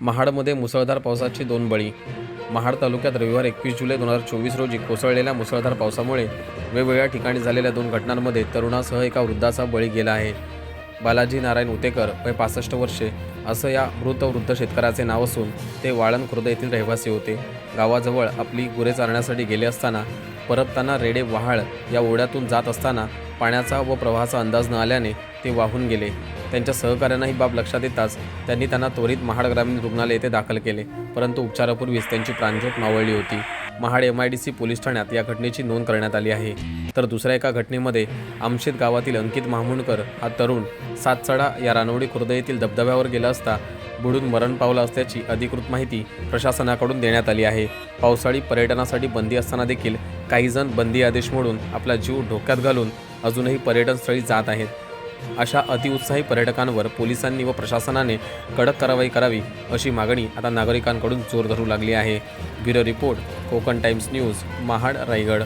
महाडमध्ये मुसळधार पावसाची दोन बळी. महाड तालुक्यात रविवार एकवीस जुलै दोन हजार चोवीस रोजी कोसळलेल्या मुसळधार पावसामुळे वेगवेगळ्या ठिकाणी झालेल्या दोन घटनांमध्ये तरुणासह एका वृद्धाचा बळी गेला आहे. बालाजी नारायण उतेकर वय पासष्ट वर्षे असं या मृत वृद्ध शेतकऱ्याचे नाव असून ते वाळण खुर्द येथील रहिवासी होते. गावाजवळ आपली गुरे चारण्यासाठी गेले असताना परतताना रेडे वहाळ या ओढ्यातून जात असताना पाण्याचा व प्रवाहाचा अंदाज न आल्याने ते वाहून गेले. त्यांच्या सहकाऱ्यांना ही बाब लक्षात येताच त्यांनी त्यांना त्वरित महाड ग्रामीण रुग्णालय येथे दाखल केले परंतु उपचारापूर्वीच त्यांची प्राणज्योत मावळली होती. Mahad M I D C police ठाण्यात या घटनेची नोंद करण्यात आली आहे. तर दुसऱ्या एका घटनेमध्ये आमशेत गावातील अंकित महामुणकर हा तरुण सातचडा या रानवडी खुर्द येथील धबधब्यावर गेला असता बुडून मरण पावला असल्याची अधिकृत माहिती प्रशासनाकडून देण्यात आली आहे. पावसाळी पर्यटनासाठी बंदी असताना देखील काहीजण बंदी आदेश मोडून आपला जीव धोक्यात घालून अजूनही पर्यटनस्थळी जात आहेत. अशा अतिउत्साही पर्यटकांवर पोलिसांनी व प्रशासनाने कडक कारवाई करावी अशी मागणी आता नागरिकांकडून जोर धरू लागली आहे. Bureau report Konkan Times News Mahad Raigad.